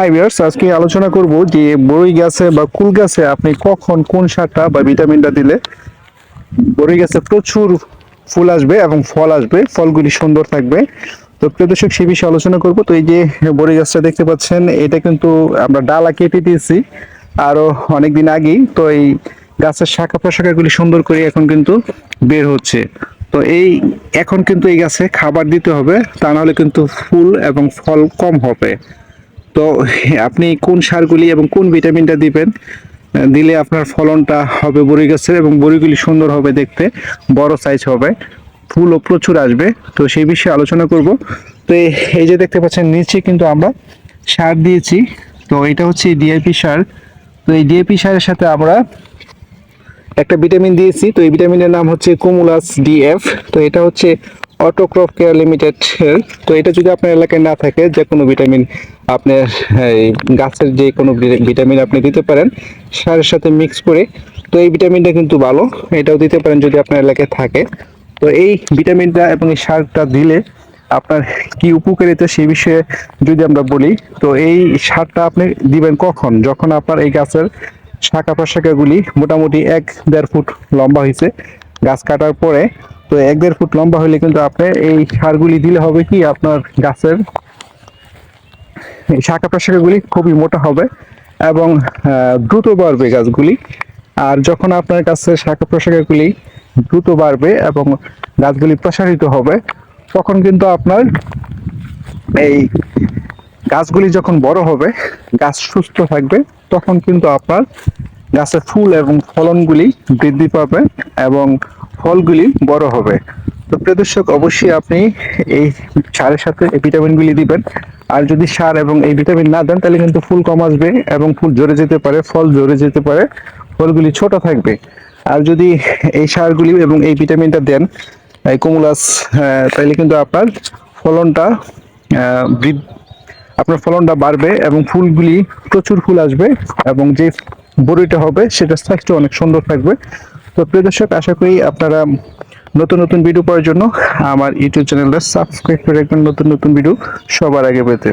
Hi viewers আজকে আলোচনা করব যে বড়ই গাছে বা কুল গাছে আপনি কখন কোন সারটা বা ভিটামিনটা দিলে বড়ই গাছে প্রচুর ফুল আসবে এবং ফল আসবে, ফলগুলি সুন্দর থাকবে। তো প্রিয় দর্শক, সে বিষয়ে আলোচনা করব। তো এই যে বড়ই গাছটা দেখতে পাচ্ছেন, এটা কিন্তু আমরা ডালা কেটে দিয়েছি আরও অনেকদিন আগেই। তো এই গাছের শাখা প্রশাখাগুলি সুন্দর করে এখন কিন্তু বের হচ্ছে। তো এই এখন কিন্তু এই গাছে খাবার দিতে হবে, তা নাহলে কিন্তু ফুল এবং ফল কম হবে। তো আপনি কোন সারগুলি এবং কোন ভিটামিনটা দিবেন, দিলে আপনার ফলনটা হবে বড়ি গাছের এবং বড়িগুলি সুন্দর হবে দেখতে, বড় সাইজ হবে, ফুলও প্রচুর আসবে, তো সেই বিষয়ে আলোচনা করব। তো এই- যে দেখতে পাচ্ছেন, নিচে কিন্তু আমরা সার দিয়েছি, তো এটা হচ্ছে ডিএপি সার। তো এই ডিএপি সারের সাথে আমরা একটা ভিটামিন দিয়েছি, তো এই ভিটামিনের নাম হচ্ছে কুমুলাস ডিএফ তো এটা হচ্ছে অটোক্রপ কেয়ার লিমিটেড তো এটা যদি আপনার এলাকায় না থাকে যে কোনো ভিটামিন আপনার গাছের যে কোনো ভিটামিন আপনি দিতে পারেন, সারের সাথে মিক্স করে। তো এই ভিটামিনটা কিন্তু ভালো, এটাও দিতে পারেন যদি আপনার এলাকায় থাকে। তো এই ভিটামিনটা এবং এই সারটা দিলে আপনার কি উপকারিতা সেই বিষয়ে যদি আমরা বলি, তো এই সারটা আপনি দিবেন কখন? যখন আপনার এই গাছের শাখা প্রশাখাগুলি মোটামুটি এক দেড় ফুট লম্বা হয়েছে গাছ কাটার পরে তো এক দেড় ফুট লম্বা হলে কিন্তু আপনি এই সারগুলি দিলে হবে কি আপনার গাছের শাখা প্রশাখাগুলি খুবই মোটা হবে এবং দ্রুত বাড়বে গাছগুলি। আর যখন আপনার গাছের শাখা প্রশাখাগুলি দ্রুত বাড়বে এবং গাছগুলি প্রসারিত হবে, তখন কিন্তু আপনার এই গাছগুলি যখন বড় হবে, গাছ সুস্থ থাকবে, তখন কিন্তু আপনার গাছের ফুল এবং ফলনগুলি বৃদ্ধি পাবে এবং ফলগুলি বড় হবে। তো প্রিয় দর্শক, অবশ্যই আপনি এই সারের সাথে এই ভিটামিনগুলি দিবেন। আর যদি সার এবং এই ভিটামিন না দেন, তাহলে কিন্তু ফুল কম আসবে এবং ফুল ঝরে যেতে পারে, ফল ঝরে যেতে পারে, ফলগুলি ছোট থাকবে। আর যদি এই সারগুলি এবং এই ভিটামিনটা দেন, এই কুমুলাস তাহলে কিন্তু আপনার ফলনটা আপনার ফলনটা বাড়বে এবং ফুলগুলি প্রচুর ফুল আসবে এবং যে বড়িটা হবে, সেটা স্বাস্থ্য অনেক সুন্দর থাকবে। তো প্রিয় দর্শক, আশা করি আপনারা নতুন নতুন ভিডিও পাওয়ার জন্য আমার ইউটিউব চ্যানেলটা সাবস্ক্রাইব করে রাখবেন। নতুন নতুন ভিডিও সবার আগে পেতে।